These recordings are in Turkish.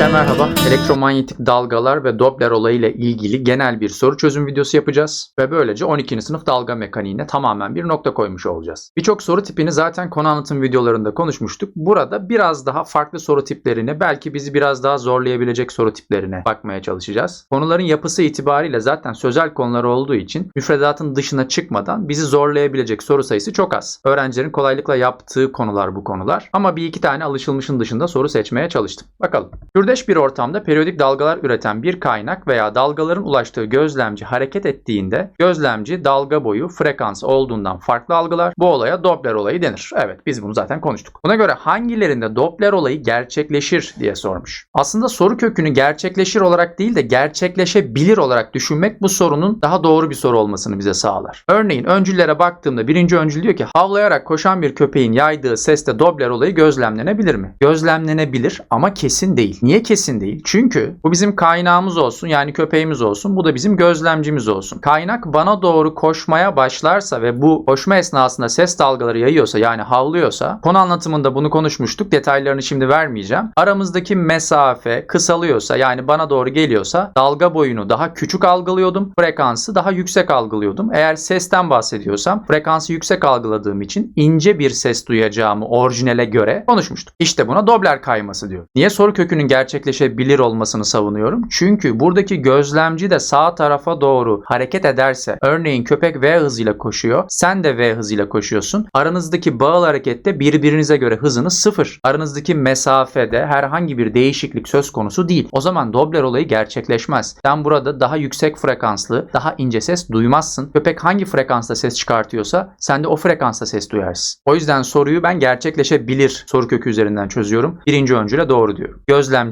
Arkadaşlar merhaba. Elektromanyetik dalgalar ve Doppler olayı ile ilgili genel bir soru çözüm videosu yapacağız. Ve böylece 12. sınıf dalga mekaniğine tamamen bir nokta koymuş olacağız. Birçok soru tipini zaten konu anlatım videolarında konuşmuştuk. Burada biraz daha farklı soru tiplerine, belki bizi biraz daha zorlayabilecek soru tiplerine bakmaya çalışacağız. Konuların yapısı itibariyle zaten sözel konular olduğu için müfredatın dışına çıkmadan bizi zorlayabilecek soru sayısı çok az. Öğrencilerin kolaylıkla yaptığı konular bu konular. Ama bir iki tane alışılmışın dışında soru seçmeye çalıştım. Bakalım. Türdeş bir ortamda periyodik dalgalar üreten bir kaynak veya dalgaların ulaştığı gözlemci hareket ettiğinde gözlemci dalga boyu frekans olduğundan farklı algılar. Bu olaya Doppler olayı denir. Evet biz bunu zaten konuştuk. Buna göre hangilerinde Doppler olayı gerçekleşir diye sormuş. Aslında soru kökünü gerçekleşir olarak değil de gerçekleşebilir olarak düşünmek bu sorunun daha doğru bir soru olmasını bize sağlar. Örneğin öncüllere baktığımda birinci öncül diyor ki havlayarak koşan bir köpeğin yaydığı seste Doppler olayı gözlemlenebilir mi? Gözlemlenebilir ama kesin değil. Niye kesin değil? Çünkü bu bizim kaynağımız olsun yani köpeğimiz olsun. Bu da bizim gözlemcimiz olsun. Kaynak bana doğru koşmaya başlarsa ve bu koşma esnasında ses dalgaları yayıyorsa yani havlıyorsa konu anlatımında bunu konuşmuştuk. Detaylarını şimdi vermeyeceğim. Aramızdaki mesafe kısalıyorsa yani bana doğru geliyorsa dalga boyunu daha küçük algılıyordum. Frekansı daha yüksek algılıyordum. Eğer sesten bahsediyorsam frekansı yüksek algıladığım için ince bir ses duyacağımı orijinale göre konuşmuştuk. İşte buna Doppler kayması diyor. Niye soru kökünün gerçekleşebilir olmasını savunuyorum? Çünkü buradaki gözlemci de sağ tarafa doğru hareket ederse örneğin köpek V hızıyla koşuyor. Sen de V hızıyla koşuyorsun. Aranızdaki bağıl harekette birbirinize göre hızınız sıfır. Aranızdaki mesafede herhangi bir değişiklik söz konusu değil. O zaman Doppler olayı gerçekleşmez. Sen burada daha yüksek frekanslı, daha ince ses duymazsın. Köpek hangi frekansta ses çıkartıyorsa sen de o frekansta ses duyarsın. O yüzden soruyu ben gerçekleşebilir soru kökü üzerinden çözüyorum. Birinci öncüle doğru diyorum.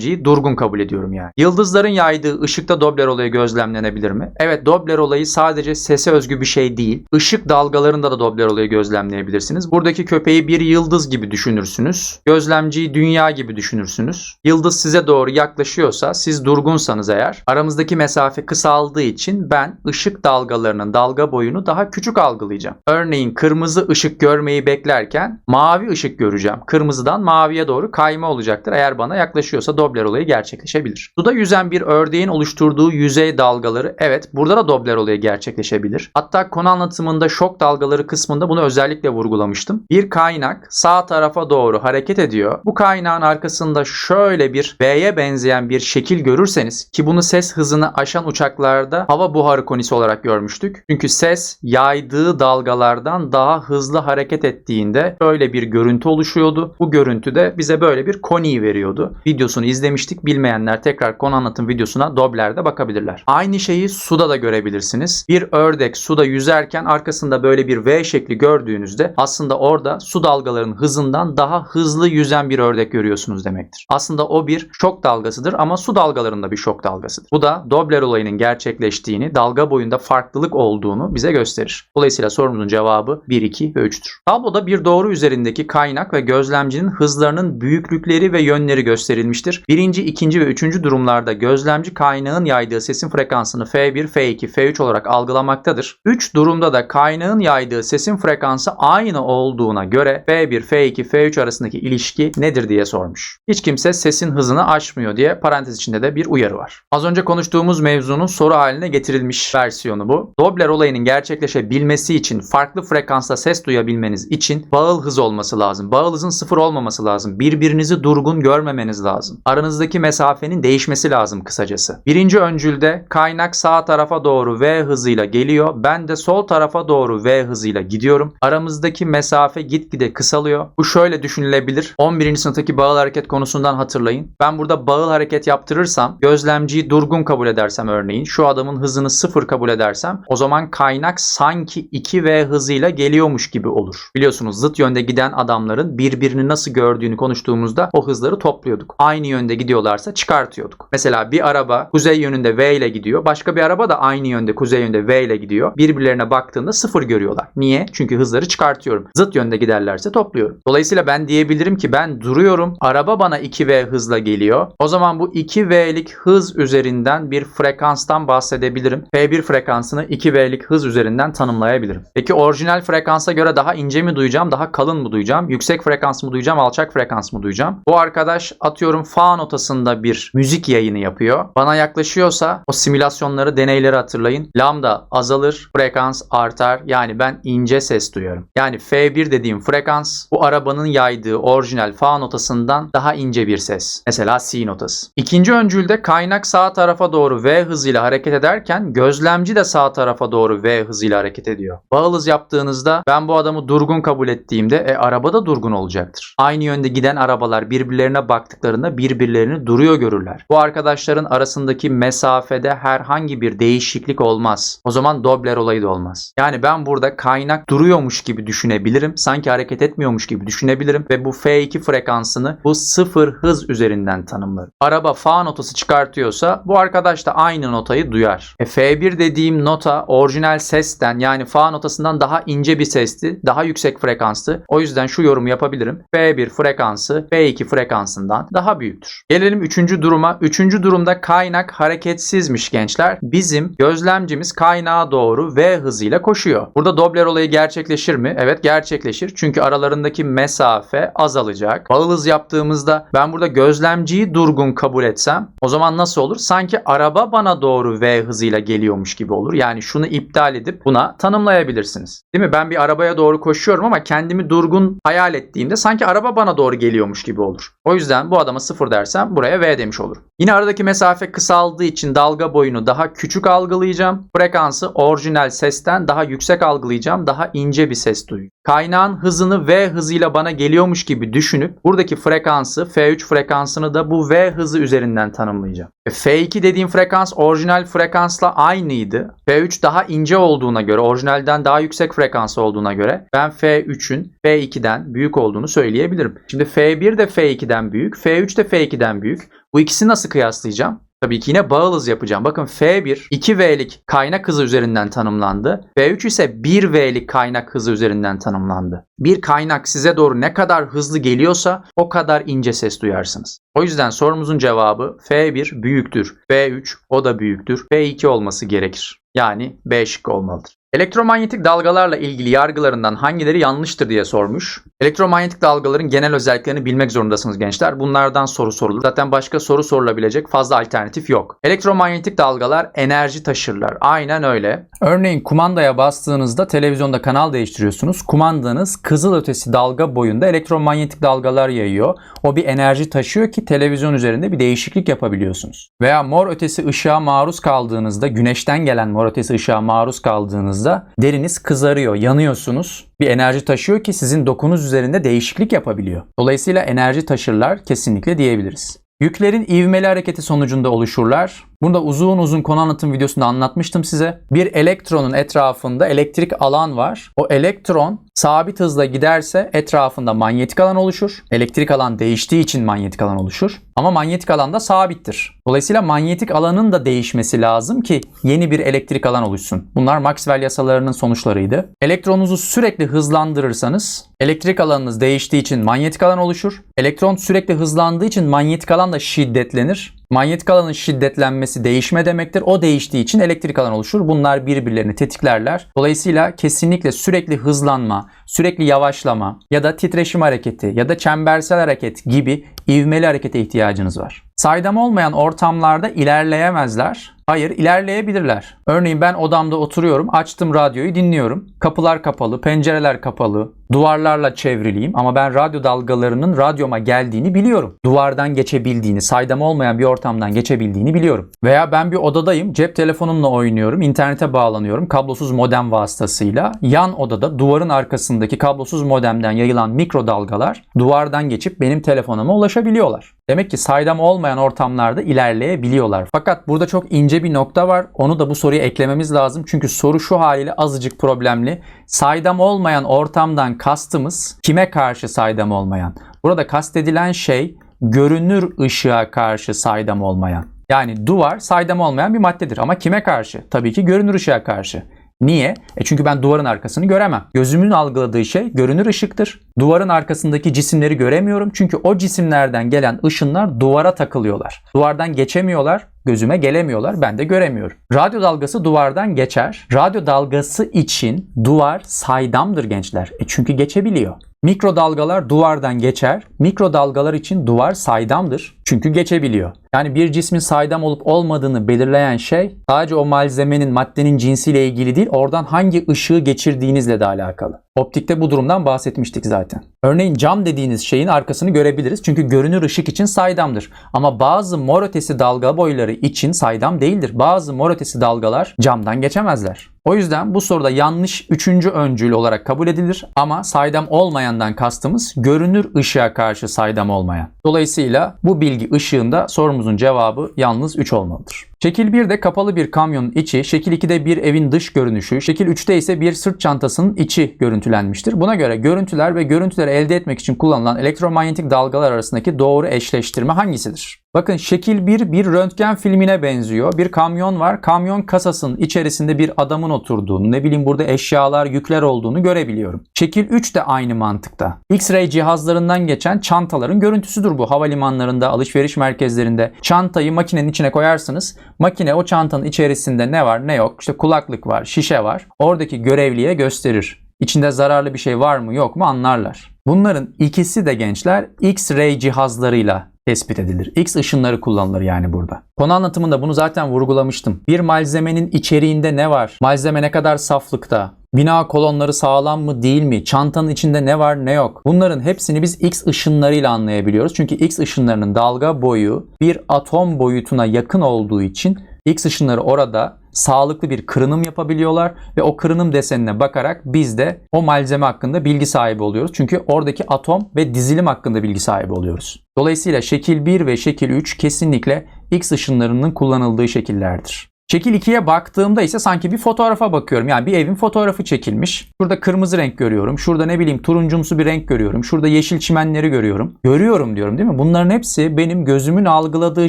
Gözlemciyi durgun kabul ediyorum yani. Yıldızların yaydığı ışıkta Doppler olayı gözlemlenebilir mi? Evet Doppler olayı sadece sese özgü bir şey değil. Işık dalgalarında da Doppler olayı gözlemleyebilirsiniz. Buradaki köpeği bir yıldız gibi düşünürsünüz. Gözlemciyi dünya gibi düşünürsünüz. Yıldız size doğru yaklaşıyorsa siz durgunsanız eğer aramızdaki mesafe kısaldığı için ben ışık dalgalarının dalga boyunu daha küçük algılayacağım. Örneğin kırmızı ışık görmeyi beklerken mavi ışık göreceğim. Kırmızıdan maviye doğru kayma olacaktır. Eğer bana yaklaşıyorsa Doppler olayı gerçekleşebilir. Suda yüzen bir ördeğin oluşturduğu yüzey dalgaları evet burada da Doppler olayı gerçekleşebilir. Hatta konu anlatımında şok dalgaları kısmında bunu özellikle vurgulamıştım. Bir kaynak sağ tarafa doğru hareket ediyor. Bu kaynağın arkasında şöyle bir V'ye benzeyen bir şekil görürseniz ki bunu ses hızını aşan uçaklarda hava buharı konisi olarak görmüştük. Çünkü ses yaydığı dalgalardan daha hızlı hareket ettiğinde böyle bir görüntü oluşuyordu. Bu görüntü de bize böyle bir koni veriyordu. Videosunu izlemiştik. Bilmeyenler tekrar konu anlatım videosuna Doppler'de bakabilirler. Aynı şeyi suda da görebilirsiniz. Bir ördek suda yüzerken arkasında böyle bir V şekli gördüğünüzde aslında orada su dalgalarının hızından daha hızlı yüzen bir ördek görüyorsunuz demektir. Aslında o bir şok dalgasıdır ama su dalgalarında bir şok dalgasıdır. Bu da Doppler olayının gerçekleştiğini, dalga boyunda farklılık olduğunu bize gösterir. Dolayısıyla sorumuzun cevabı 1, 2 ve 3'tür. Tabloda bir doğru üzerindeki kaynak ve gözlemcinin hızlarının büyüklükleri ve yönleri gösterilmiştir. Birinci, ikinci ve üçüncü durumlarda gözlemci kaynağın yaydığı sesin frekansını F1, F2, F3 olarak algılamaktadır. 3 durumda da kaynağın yaydığı sesin frekansı aynı olduğuna göre F1, F2, F3 arasındaki ilişki nedir diye sormuş. Hiç kimse sesin hızını aşmıyor diye parantez içinde de bir uyarı var. Az önce konuştuğumuz mevzunun soru haline getirilmiş versiyonu bu. Doppler olayının gerçekleşebilmesi için farklı frekansta ses duyabilmeniz için bağıl hız olması lazım. Bağıl hızın sıfır olmaması lazım. Birbirinizi durgun görmemeniz lazım. Aranızdaki mesafenin değişmesi lazım kısacası. Birinci öncülde kaynak sağ tarafa doğru V hızıyla geliyor. Ben de sol tarafa doğru V hızıyla gidiyorum. Aramızdaki mesafe gitgide kısalıyor. Bu şöyle düşünülebilir. 11. sınıftaki bağıl hareket konusundan hatırlayın. Ben burada bağıl hareket yaptırırsam, gözlemciyi durgun kabul edersem örneğin, şu adamın hızını sıfır kabul edersem o zaman kaynak sanki 2V hızıyla geliyormuş gibi olur. Biliyorsunuz zıt yönde giden adamların birbirini nasıl gördüğünü konuştuğumuzda o hızları topluyorduk. Aynı yönde gidiyorlarsa çıkartıyorduk. Mesela bir araba kuzey yönünde V ile gidiyor. Başka bir araba da aynı yönde kuzey yönde V ile gidiyor. Birbirlerine baktığında sıfır görüyorlar. Niye? Çünkü hızları çıkartıyorum. Zıt yönde giderlerse topluyorum. Dolayısıyla ben diyebilirim ki ben duruyorum. Araba bana 2V hızla geliyor. O zaman bu 2V'lik hız üzerinden bir frekanstan bahsedebilirim. F1 frekansını 2V'lik hız üzerinden tanımlayabilirim. Peki orijinal frekansa göre daha ince mi duyacağım, daha kalın mı duyacağım? Yüksek frekans mı duyacağım, alçak frekans mı duyacağım? Bu arkadaş atıyorum fa notasında bir müzik yayını yapıyor. Bana yaklaşıyorsa o simülasyonları, deneyleri hatırlayın. Lambda azalır, frekans artar. Yani ben ince ses duyarım. Yani F1 dediğim frekans bu arabanın yaydığı orijinal fa notasından daha ince bir ses. Mesela C notası. İkinci öncülde kaynak sağ tarafa doğru V hızıyla hareket ederken gözlemci de sağ tarafa doğru V hızıyla hareket ediyor. Bağılız yaptığınızda ben bu adamı durgun kabul ettiğimde e, araba da durgun olacaktır. Aynı yönde giden arabalar birbirlerine baktıklarında birbirlerini duruyor görürler. Bu arkadaşların arasındaki mesafede herhangi bir değişiklik olmaz. O zaman Doppler olayı da olmaz. Yani ben burada kaynak duruyormuş gibi düşünebilirim. Sanki hareket etmiyormuş gibi düşünebilirim ve bu F2 frekansını bu sıfır hız üzerinden tanımlarım. Araba fa notası çıkartıyorsa bu arkadaş da aynı notayı duyar. E, F1 dediğim nota orijinal sesten yani fa notasından daha ince bir sesti, daha yüksek frekanstı. O yüzden şu yorumu yapabilirim. F1 frekansı F2 frekansından daha büyüktür. Gelelim üçüncü duruma. Üçüncü durumda kaynak hareketsizmiş gençler. Bizim gözlemcimiz kaynağa doğru V hızıyla koşuyor. Burada Doppler olayı gerçekleşir mi? Evet gerçekleşir. Çünkü aralarındaki mesafe azalacak. Bağıl hız yaptığımızda ben burada gözlemciyi durgun kabul etsem o zaman nasıl olur? Sanki araba bana doğru V hızıyla geliyormuş gibi olur. Yani şunu iptal edip buna tanımlayabilirsiniz. Değil mi? Ben bir arabaya doğru koşuyorum ama kendimi durgun hayal ettiğimde sanki araba bana doğru geliyormuş gibi olur. O yüzden bu adama sıfır dersem buraya V demiş olurum. Yine aradaki mesafe kısaldığı için dalga boyunu daha küçük algılayacağım. Frekansı orijinal sesten daha yüksek algılayacağım. Daha ince bir ses duyacağım. Kaynağın hızını V hızıyla bana geliyormuş gibi düşünüp buradaki frekansı F3 frekansını da bu V hızı üzerinden tanımlayacağım. E, F2 dediğim frekans orijinal frekansla aynıydı. F3 daha ince olduğuna göre, orijinalden daha yüksek frekans olduğuna göre ben F3'ün F2'den büyük olduğunu söyleyebilirim. Şimdi F1 de F2'den büyük, F3 de F2'den büyük. Bu ikisini nasıl kıyaslayacağım? Tabii ki yine bağıl hız yapacağım. Bakın F1 2V'lik kaynak hızı üzerinden tanımlandı. F3 ise 1V'lik kaynak hızı üzerinden tanımlandı. Bir kaynak size doğru ne kadar hızlı geliyorsa o kadar ince ses duyarsınız. O yüzden sorumuzun cevabı F1 büyüktür. F3 o da büyüktür. F2 olması gerekir. Yani B şıkkı olmalıdır. Elektromanyetik dalgalarla ilgili yargılarından hangileri yanlıştır diye sormuş. Elektromanyetik dalgaların genel özelliklerini bilmek zorundasınız gençler. Bunlardan soru sorulur. Zaten başka soru sorulabilecek fazla alternatif yok. Elektromanyetik dalgalar enerji taşırlar. Aynen öyle. Örneğin kumandaya bastığınızda televizyonda kanal değiştiriyorsunuz. Kumandanız kızılötesi dalga boyunda elektromanyetik dalgalar yayıyor. O bir enerji taşıyor ki televizyon üzerinde bir değişiklik yapabiliyorsunuz. Veya mor ötesi ışığa maruz kaldığınızda, güneşten gelen mor ötesi ışığa maruz kaldığınızda deriniz kızarıyor, yanıyorsunuz. Bir enerji taşıyor ki sizin dokunuz üzerinde değişiklik yapabiliyor. Dolayısıyla enerji taşırlar kesinlikle diyebiliriz. Yüklerin ivmeli hareketi sonucunda oluşurlar. Burada uzun uzun konu anlatım videosunda anlatmıştım size. Bir elektronun etrafında elektrik alan var. O elektron sabit hızla giderse etrafında manyetik alan oluşur. Elektrik alan değiştiği için manyetik alan oluşur. Ama manyetik alan da sabittir. Dolayısıyla manyetik alanın da değişmesi lazım ki yeni bir elektrik alan oluşsun. Bunlar Maxwell yasalarının sonuçlarıydı. Elektronunuzu sürekli hızlandırırsanız elektrik alanınız değiştiği için manyetik alan oluşur. Elektron sürekli hızlandığı için manyetik alan da şiddetlenir. Manyetik alanın şiddetlenmesi değişme demektir. O değiştiği için elektrik alan oluşur. Bunlar birbirlerini tetiklerler. Dolayısıyla kesinlikle sürekli hızlanma, sürekli yavaşlama ya da titreşim hareketi ya da çembersel hareket gibi ivmeli harekete ihtiyacınız var. Saydam olmayan ortamlarda ilerleyemezler. Hayır, ilerleyebilirler. Örneğin ben odamda oturuyorum, açtım radyoyu dinliyorum. Kapılar kapalı, pencereler kapalı, duvarlarla çevriliyim ama ben radyo dalgalarının radyoma geldiğini biliyorum. Duvardan geçebildiğini, saydam olmayan bir ortamdan geçebildiğini biliyorum. Veya ben bir odadayım, cep telefonumla oynuyorum, internete bağlanıyorum kablosuz modem vasıtasıyla. Yan odada duvarın arkasındaki kablosuz modemden yayılan mikrodalgalar duvardan geçip benim telefonuma ulaşabiliyorlar. Demek ki saydam olmayan ortamlarda ilerleyebiliyorlar. Fakat burada çok ince bir nokta var. Onu da bu soruya eklememiz lazım. Çünkü soru şu haliyle azıcık problemli. Saydam olmayan ortamdan kastımız kime karşı saydam olmayan? Burada kastedilen şey görünür ışığa karşı saydam olmayan. Yani duvar saydam olmayan bir maddedir ama kime karşı? Tabii ki görünür ışığa karşı. Niye? E çünkü ben duvarın arkasını göremem. Gözümün algıladığı şey görünür ışıktır. Duvarın arkasındaki cisimleri göremiyorum. Çünkü o cisimlerden gelen ışınlar duvara takılıyorlar. Duvardan geçemiyorlar, gözüme gelemiyorlar. Ben de göremiyorum. Radyo dalgası duvardan geçer. Radyo dalgası için duvar saydamdır gençler. E çünkü geçebiliyor. Mikrodalgalar duvardan geçer. Mikrodalgalar için duvar saydamdır. Çünkü geçebiliyor. Yani bir cismin saydam olup olmadığını belirleyen şey sadece o malzemenin, maddenin cinsiyle ilgili değil, oradan hangi ışığı geçirdiğinizle de alakalı. Optikte bu durumdan bahsetmiştik zaten. Örneğin cam dediğiniz şeyin arkasını görebiliriz. Çünkü görünür ışık için saydamdır. Ama bazı mor ötesi dalga boyları için saydam değildir. Bazı mor ötesi dalgalar camdan geçemezler. O yüzden bu soruda yanlış üçüncü öncül olarak kabul edilir ama saydam olmayandan kastımız görünür ışığa karşı saydam olmayan. Dolayısıyla bu bilgi ışığında sorumuzun cevabı yalnız 3 olmalıdır. Şekil 1'de kapalı bir kamyonun içi, şekil 2'de bir evin dış görünüşü, şekil 3'te ise bir sırt çantasının içi görüntülenmiştir. Buna göre görüntüler ve görüntüleri elde etmek için kullanılan elektromanyetik dalgalar arasındaki doğru eşleştirme hangisidir? Bakın şekil 1 bir röntgen filmine benziyor. Bir kamyon var. Kamyon kasasının içerisinde bir adamın oturduğunu, ne bileyim burada eşyalar, yükler olduğunu görebiliyorum. Şekil 3 de aynı mantıkta. X-ray cihazlarından geçen çantaların görüntüsüdür bu. Havalimanlarında, alışveriş merkezlerinde çantayı makinenin içine koyarsınız. Makine o çantanın içerisinde ne var ne yok. İşte kulaklık var, şişe var. Oradaki görevliye gösterir. İçinde zararlı bir şey var mı yok mu anlarlar. Bunların ikisi de gençler X-ray cihazlarıyla tespit edilir. X ışınları kullanılır yani burada. Konu anlatımında bunu zaten vurgulamıştım. Bir malzemenin içeriğinde ne var? Malzeme ne kadar saflıkta? Bina kolonları sağlam mı değil mi? Çantanın içinde ne var ne yok? Bunların hepsini biz X ışınlarıyla anlayabiliyoruz. Çünkü X ışınlarının dalga boyu bir atom boyutuna yakın olduğu için X ışınları orada sağlıklı bir kırınım yapabiliyorlar ve o kırınım desenine bakarak biz de o malzeme hakkında bilgi sahibi oluyoruz. Çünkü oradaki atom ve dizilim hakkında bilgi sahibi oluyoruz. Dolayısıyla şekil 1 ve şekil 3 kesinlikle X ışınlarının kullanıldığı şekillerdir. Şekil 2'ye baktığımda ise sanki bir fotoğrafa bakıyorum. Yani bir evin fotoğrafı çekilmiş. Şurada kırmızı renk görüyorum. Şurada ne bileyim turuncumsu bir renk görüyorum. Şurada yeşil çimenleri görüyorum. Görüyorum diyorum değil mi? Bunların hepsi benim gözümün algıladığı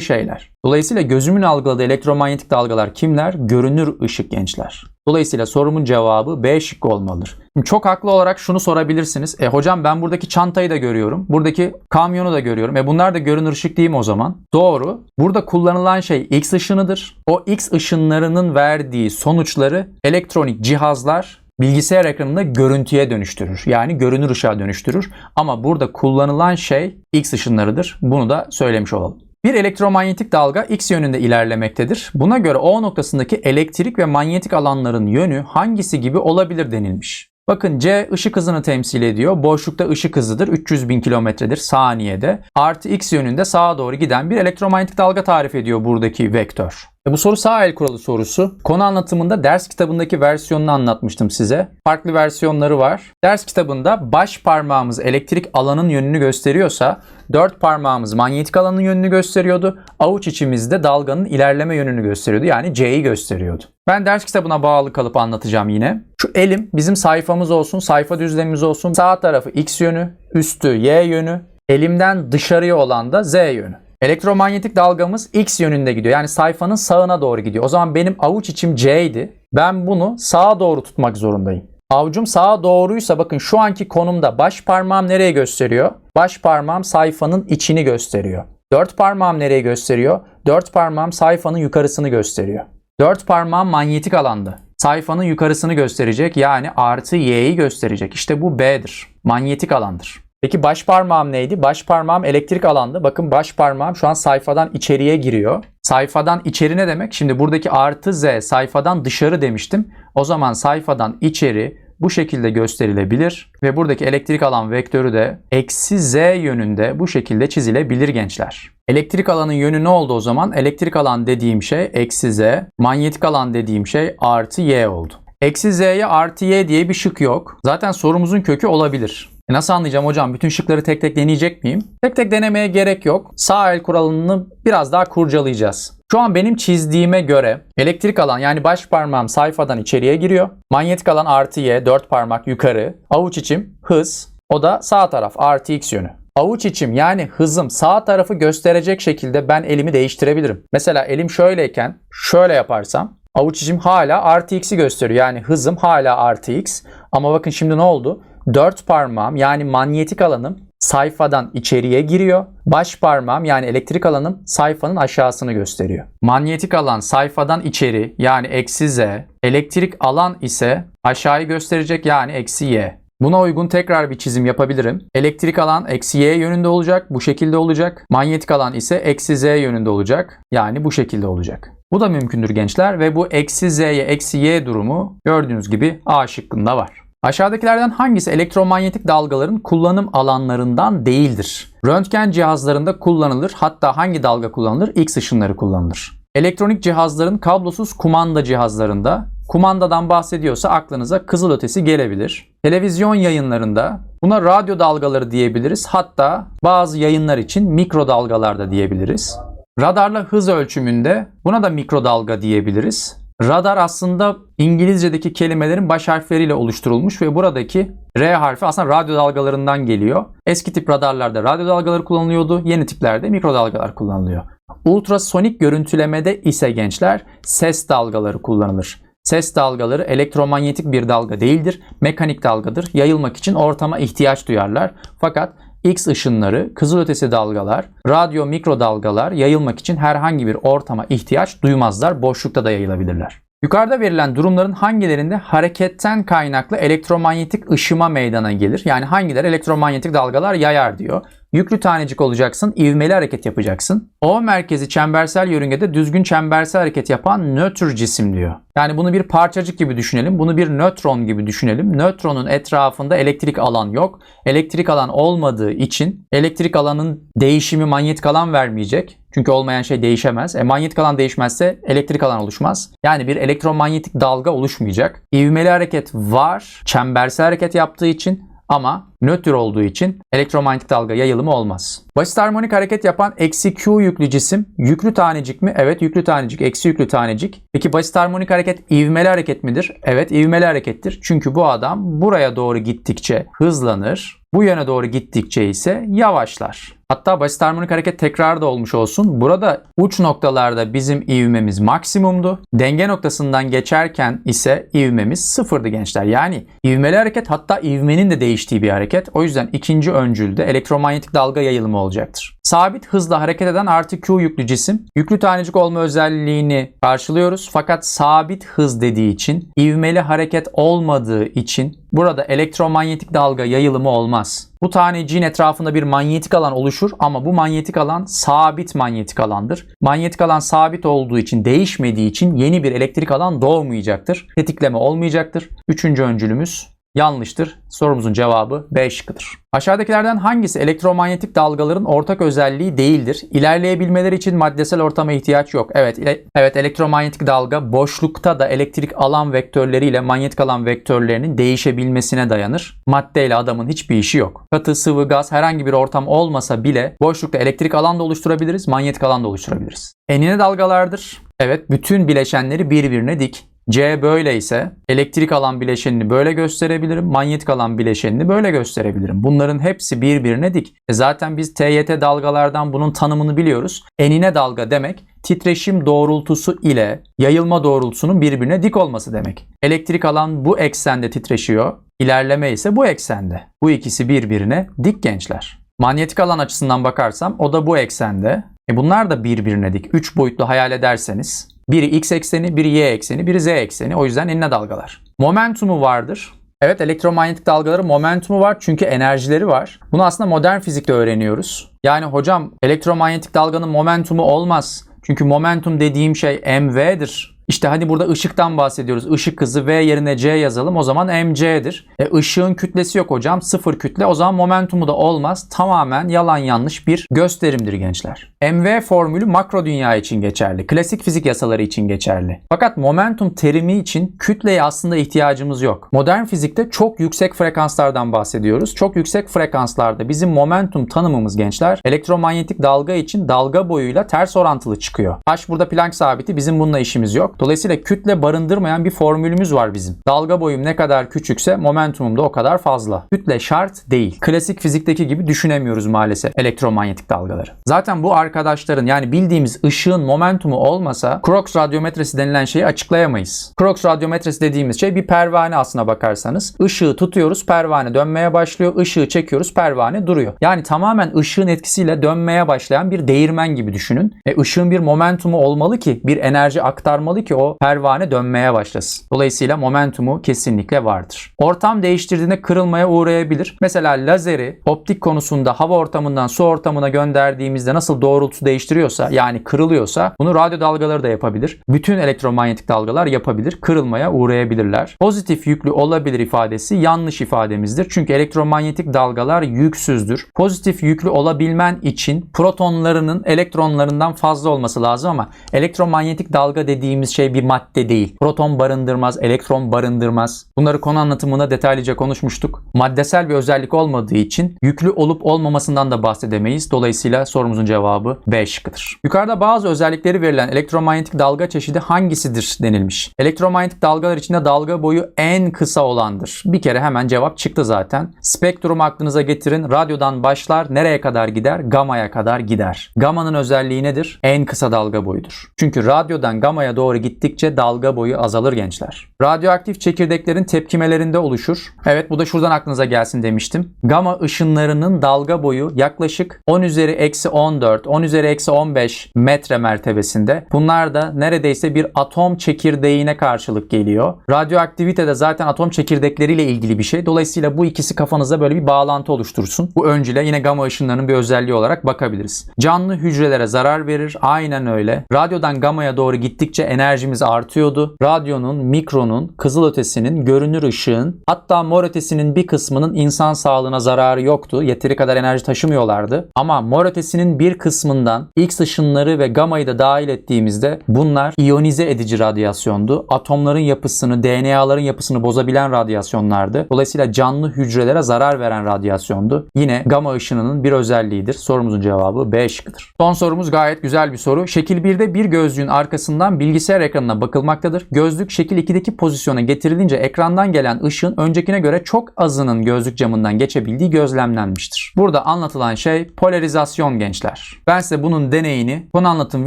şeyler. Dolayısıyla gözümün algıladığı elektromanyetik dalgalar kimler? Görünür ışık gençler. Dolayısıyla sorumun cevabı B şıkkı olmalıdır. Şimdi çok haklı olarak şunu sorabilirsiniz. E hocam ben buradaki çantayı da görüyorum. Buradaki kamyonu da görüyorum. E bunlar da görünür ışık değil mi o zaman? Doğru. Burada kullanılan şey X ışınıdır. O X ışınlarının verdiği sonuçları elektronik cihazlar bilgisayar ekranında görüntüye dönüştürür. Yani görünür ışığa dönüştürür. Ama burada kullanılan şey X ışınlarıdır. Bunu da söylemiş olalım. Bir elektromanyetik dalga x yönünde ilerlemektedir. Buna göre O noktasındaki elektrik ve manyetik alanların yönü hangisi gibi olabilir denilmiş. Bakın C ışık hızını temsil ediyor. Boşlukta ışık hızıdır. 300 bin kilometredir saniyede. Artı x yönünde sağa doğru giden bir elektromanyetik dalga tarif ediyor buradaki vektör. E bu soru sağ el kuralı sorusu. Konu anlatımında ders kitabındaki versiyonunu anlatmıştım size. Farklı versiyonları var. Ders kitabında baş parmağımız elektrik alanın yönünü gösteriyorsa dört parmağımız manyetik alanın yönünü gösteriyordu. Avuç içimizde dalganın ilerleme yönünü gösteriyordu. Yani C'yi gösteriyordu. Ben ders kitabına bağlı kalıp anlatacağım yine. Şu elim bizim sayfamız olsun, sayfa düzlemimiz olsun. Sağ tarafı X yönü, üstü Y yönü, elimden dışarıya olan da Z yönü. Elektromanyetik dalgamız X yönünde gidiyor. Yani sayfanın sağına doğru gidiyor. O zaman benim avuç içim C idi. Ben bunu sağa doğru tutmak zorundayım. Avucum sağa doğruysa bakın şu anki konumda baş parmağım nereye gösteriyor? Baş parmağım sayfanın içini gösteriyor. Dört parmağım nereye gösteriyor? Dört parmağım sayfanın yukarısını gösteriyor. Dört parmağım manyetik alanda. Sayfanın yukarısını gösterecek yani artı y'yi gösterecek. İşte bu B'dir. Manyetik alandır. Peki baş parmağım neydi? Baş parmağım elektrik alanda. Bakın baş parmağım şu an sayfadan içeriye giriyor. Sayfadan içeri ne demek? Şimdi buradaki artı z sayfadan dışarı demiştim. O zaman sayfadan içeri bu şekilde gösterilebilir ve buradaki elektrik alan vektörü de eksi z yönünde bu şekilde çizilebilir gençler. Elektrik alanın yönü ne oldu o zaman? Elektrik alan dediğim şey eksi z, manyetik alan dediğim şey artı y oldu. Eksi z'ye artı y diye bir şık yok. Zaten sorumuzun kökü olabilir. E nasıl anlayacağım hocam? Bütün şıkları tek tek deneyecek miyim? Tek tek denemeye gerek yok. Sağ el kuralını biraz daha kurcalayacağız. Şu an benim çizdiğime göre elektrik alan yani baş parmağım sayfadan içeriye giriyor. Manyetik alan artı y, 4 parmak yukarı. Avuç içim hız. O da sağ taraf artı x yönü. Avuç içim yani hızım sağ tarafı gösterecek şekilde ben elimi değiştirebilirim. Mesela elim şöyleyken şöyle yaparsam avuç içim hala artı x'i gösteriyor. Yani hızım hala artı x. Ama bakın şimdi ne oldu? Dört parmağım yani manyetik alanım sayfadan içeriye giriyor. Baş parmağım yani elektrik alanım sayfanın aşağısını gösteriyor. Manyetik alan sayfadan içeri yani eksi z. Elektrik alan ise aşağıyı gösterecek yani eksi y. Buna uygun tekrar bir çizim yapabilirim. Elektrik alan eksi y yönünde olacak. Bu şekilde olacak. Manyetik alan ise eksi z yönünde olacak. Yani bu şekilde olacak. Bu da mümkündür gençler ve bu eksi z'ye eksi y durumu gördüğünüz gibi A şıkkında var. Aşağıdakilerden hangisi elektromanyetik dalgaların kullanım alanlarından değildir? Röntgen cihazlarında kullanılır. Hatta hangi dalga kullanılır? X ışınları kullanılır. Elektronik cihazların kablosuz kumanda cihazlarında kumandadan bahsediyorsa aklınıza kızılötesi gelebilir. Televizyon yayınlarında buna radyo dalgaları diyebiliriz. Hatta bazı yayınlar için mikrodalgalar da diyebiliriz. Radarla hız ölçümünde buna da mikrodalga diyebiliriz. Radar aslında İngilizce'deki kelimelerin baş harfleriyle oluşturulmuş ve buradaki R harfi aslında radyo dalgalarından geliyor. Eski tip radarlarda radyo dalgaları kullanılıyordu. Yeni tiplerde mikrodalgalar kullanılıyor. Ultrasonik görüntülemede ise gençler ses dalgaları kullanılır. Ses dalgaları elektromanyetik bir dalga değildir, mekanik dalgadır. Yayılmak için ortama ihtiyaç duyarlar. Fakat X ışınları, kızılötesi dalgalar, radyo mikrodalgalar yayılmak için herhangi bir ortama ihtiyaç duymazlar. Boşlukta da yayılabilirler. Yukarıda verilen durumların hangilerinde hareketten kaynaklı elektromanyetik ışıma meydana gelir? Yani hangileri elektromanyetik dalgalar yayar diyor. Yüklü tanecik olacaksın, ivmeli hareket yapacaksın. O merkezi çembersel yörüngede düzgün çembersel hareket yapan nötr cisim diyor. Yani bunu bir parçacık gibi düşünelim, bunu bir nötron gibi düşünelim. Nötronun etrafında elektrik alan yok. Elektrik alan olmadığı için elektrik alanın değişimi manyetik alan vermeyecek. Çünkü olmayan şey değişemez. E, manyetik alan değişmezse elektrik alan oluşmaz. Yani bir elektromanyetik dalga oluşmayacak. İvmeli hareket var. Çembersel hareket yaptığı için ama nötr olduğu için elektromanyetik dalga yayılımı olmaz. Basit harmonik hareket yapan eksi Q yüklü cisim yüklü tanecik mi? Evet yüklü tanecik, eksi yüklü tanecik. Peki basit harmonik hareket ivmeli hareket midir? Evet ivmeli harekettir. Çünkü bu adam buraya doğru gittikçe hızlanır. Bu yöne doğru gittikçe ise yavaşlar. Hatta basit harmonik hareket tekrar da olmuş olsun. Burada uç noktalarda bizim ivmemiz maksimumdu. Denge noktasından geçerken ise ivmemiz sıfırdı gençler. Yani ivmeli hareket hatta ivmenin de değiştiği bir hareket. O yüzden ikinci öncülde elektromanyetik dalga yayılımı olacaktır. Sabit hızla hareket eden artı Q yüklü cisim. Yüklü tanecik olma özelliğini karşılıyoruz. Fakat sabit hız dediği için, ivmeli hareket olmadığı için burada elektromanyetik dalga yayılımı olmaz. Bu taneciğin etrafında bir manyetik alan oluşur ama bu manyetik alan sabit manyetik alandır. Manyetik alan sabit olduğu için, değişmediği için yeni bir elektrik alan doğmayacaktır. Tetikleme olmayacaktır. Üçüncü öncülümüz yanlıştır. Sorumuzun cevabı B şıkkıdır. Aşağıdakilerden hangisi elektromanyetik dalgaların ortak özelliği değildir? İlerleyebilmeleri için maddesel ortama ihtiyaç yok. Evet, ile, evet elektromanyetik dalga boşlukta da elektrik alan vektörleriyle manyetik alan vektörlerinin değişebilmesine dayanır. Maddeyle adamın hiçbir işi yok. Katı, sıvı, gaz herhangi bir ortam olmasa bile boşlukta elektrik alan da oluşturabiliriz, manyetik alan da oluşturabiliriz. Enine dalgalardır. Evet, bütün bileşenleri birbirine dik. C böyle ise elektrik alan bileşenini böyle gösterebilirim. Manyetik alan bileşenini böyle gösterebilirim. Bunların hepsi birbirine dik. E zaten biz TYT dalgalardan bunun tanımını biliyoruz. Enine dalga demek titreşim doğrultusu ile yayılma doğrultusunun birbirine dik olması demek. Elektrik alan bu eksende titreşiyor. İlerleme ise bu eksende. Bu ikisi birbirine dik gençler. Manyetik alan açısından bakarsam o da bu eksende. E bunlar da birbirine dik. 3 boyutlu hayal ederseniz biri x ekseni, biri y ekseni, biri z ekseni. O yüzden enine dalgalar. Momentumu vardır. Evet elektromanyetik dalgaların momentumu var çünkü enerjileri var. Bunu aslında modern fizikte öğreniyoruz. Yani hocam elektromanyetik dalganın momentumu olmaz. Çünkü momentum dediğim şey mv'dir. İşte hani burada ışıktan bahsediyoruz. Işık hızı V yerine C yazalım. O zaman mc'dir. E, ışığın kütlesi yok hocam. Sıfır kütle. O zaman momentumu da olmaz. Tamamen yalan yanlış bir gösterimdir gençler. mv formülü makro dünya için geçerli. Klasik fizik yasaları için geçerli. Fakat momentum terimi için kütleye aslında ihtiyacımız yok. Modern fizikte çok yüksek frekanslardan bahsediyoruz. Çok yüksek frekanslarda bizim momentum tanımımız gençler elektromanyetik dalga için dalga boyuyla ters orantılı çıkıyor. H burada Planck sabiti bizim bununla işimiz yok. Dolayısıyla kütle barındırmayan bir formülümüz var bizim. Dalga boyum ne kadar küçükse momentumum da o kadar fazla. Kütle şart değil. Klasik fizikteki gibi düşünemiyoruz maalesef elektromanyetik dalgaları. Zaten bu arkadaşların yani bildiğimiz ışığın momentumu olmasa Crookes radyometresi denilen şeyi açıklayamayız. Crookes radyometresi dediğimiz şey bir pervane aslına bakarsanız. Işığı tutuyoruz, pervane dönmeye başlıyor. Işığı çekiyoruz, pervane duruyor. Yani tamamen ışığın etkisiyle dönmeye başlayan bir değirmen gibi düşünün. E, ışığın bir momentumu olmalı ki, bir enerji aktarmalı ki ki o pervane dönmeye başlasın. Dolayısıyla momentumu kesinlikle vardır. Ortam değiştirdiğinde kırılmaya uğrayabilir. Mesela lazeri optik konusunda hava ortamından su ortamına gönderdiğimizde nasıl doğrultu değiştiriyorsa yani kırılıyorsa bunu radyo dalgaları da yapabilir. Bütün elektromanyetik dalgalar yapabilir. Kırılmaya uğrayabilirler. Pozitif yüklü olabilir ifadesi yanlış ifademizdir. Çünkü elektromanyetik dalgalar yüksüzdür. Pozitif yüklü olabilmen için protonlarının elektronlarından fazla olması lazım ama elektromanyetik dalga dediğimiz şey bir madde değil. Proton barındırmaz, elektron barındırmaz. Bunları konu anlatımında detaylıca konuşmuştuk. Maddesel bir özellik olmadığı için yüklü olup olmamasından da bahsedemeyiz. Dolayısıyla sorumuzun cevabı B şıkkıdır. Yukarıda bazı özellikleri verilen elektromanyetik dalga çeşidi hangisidir denilmiş. Elektromanyetik dalgalar içinde dalga boyu en kısa olandır. Bir kere hemen cevap çıktı zaten. Spektrum aklınıza getirin. Radyodan başlar nereye kadar gider? Gama'ya kadar gider. Gama'nın özelliği nedir? En kısa dalga boyudur. Çünkü radyodan gama'ya doğru gittikçe dalga boyu azalır gençler. Radyoaktif çekirdeklerin tepkimelerinde oluşur. Evet bu da şuradan aklınıza gelsin demiştim. Gama ışınlarının dalga boyu yaklaşık 10 üzeri eksi 14, 10 üzeri eksi 15 metre mertebesinde. Bunlar da neredeyse bir atom çekirdeğine karşılık geliyor. Radyoaktivite de zaten atom çekirdekleriyle ilgili bir şey. Dolayısıyla bu ikisi kafanızda böyle bir bağlantı oluştursun. Bu öncüle yine gama ışınlarının bir özelliği olarak bakabiliriz. Canlı hücrelere zarar verir. Aynen öyle. Radyodan gamaya doğru gittikçe enerjimiz artıyordu. Radyonun, mikronun, kızılötesinin, görünür ışığın hatta mor ötesinin bir kısmının insan sağlığına zararı yoktu. Yeteri kadar enerji taşımıyorlardı. Ama mor ötesinin bir kısmından X ışınları ve gamayı da dahil ettiğimizde bunlar iyonize edici radyasyondu. Atomların yapısını, DNA'ların yapısını bozabilen radyasyonlardı. Dolayısıyla canlı hücrelere zarar veren radyasyondu. Yine gama ışınının bir özelliğidir. Sorumuzun cevabı B şıkkıdır. Son sorumuz gayet güzel bir soru. Şekil 1'de bir gözlüğün arkasından bilgisayar ekranına bakılmaktadır. Gözlük şekil 2'deki pozisyona getirilince ekrandan gelen ışığın öncekine göre çok azının gözlük camından geçebildiği gözlemlenmiştir. Burada anlatılan şey polarizasyon gençler. Ben size bunun deneyini konu anlatım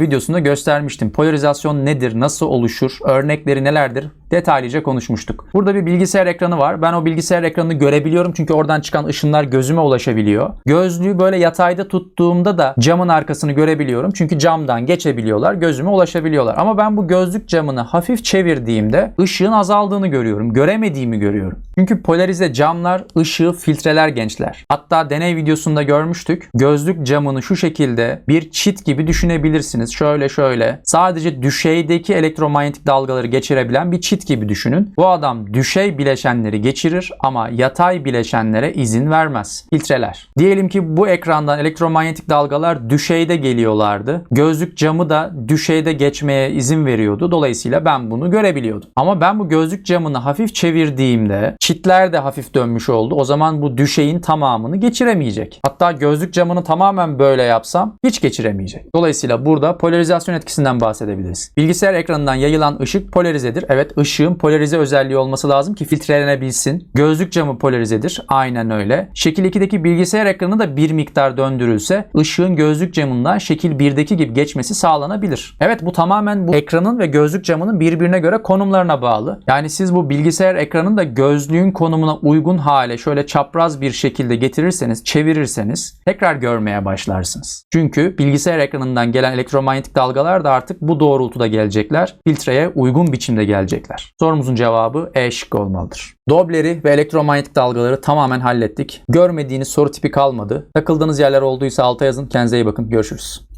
videosunda göstermiştim. Polarizasyon nedir, nasıl oluşur, örnekleri nelerdir detaylıca konuşmuştuk. Burada bir bilgisayar ekranı var. Ben o bilgisayar ekranını görebiliyorum çünkü oradan çıkan ışınlar gözüme ulaşabiliyor. Gözlüğü böyle yatayda tuttuğumda da camın arkasını görebiliyorum. Çünkü camdan geçebiliyorlar, gözüme ulaşabiliyorlar. Ama ben bu gözlük camını hafif çevirdiğimde ışığın azaldığını görüyorum. Göremediğimi görüyorum. Çünkü polarize camlar ışığı filtreler gençler. Hatta deney videosunda görmüştük. Gözlük camını şu şekilde bir çit gibi düşünebilirsiniz. Şöyle şöyle. Sadece düşeydeki elektromanyetik dalgaları geçirebilen bir çit gibi düşünün. Bu adam düşey bileşenleri geçirir ama yatay bileşenlere izin vermez. Filtreler. Diyelim ki bu ekrandan elektromanyetik dalgalar düşeyde geliyorlardı. Gözlük camı da düşeyde geçmeye izin veriyordu. Dolayısıyla ben bunu görebiliyordum. Ama ben bu gözlük camını hafif çevirdiğimde çitler de hafif dönmüş oldu. O zaman bu düşeyin tamamını geçiremeyecek. Hatta gözlük camını tamamen böyle yapsam hiç geçiremeyecek. Dolayısıyla burada polarizasyon etkisinden bahsedebiliriz. Bilgisayar ekranından yayılan ışık polarizedir. Evet ışığın polarize özelliği olması lazım ki filtrelenebilsin. Gözlük camı polarizedir. Aynen öyle. Şekil 2'deki bilgisayar ekranı da bir miktar döndürülse ışığın gözlük camından şekil 1'deki gibi geçmesi sağlanabilir. Evet bu tamamen bu ekranın ve gözlük camının birbirine göre konumlarına bağlı. Yani siz bu bilgisayar ekranını da gözlüğün konumuna uygun hale şöyle çapraz bir şekilde getirirseniz, çevirirseniz tekrar görmeye başlarsınız. Çünkü bilgisayar ekranından gelen elektromanyetik dalgalar da artık bu doğrultuda gelecekler. Filtreye uygun biçimde gelecekler. Sorumuzun cevabı E şıkkı olmalıdır. Dobleri ve elektromanyetik dalgaları tamamen hallettik. Görmediğiniz soru tipi kalmadı. Takıldığınız yerler olduysa alta yazın. Kendinize iyi bakın. Görüşürüz.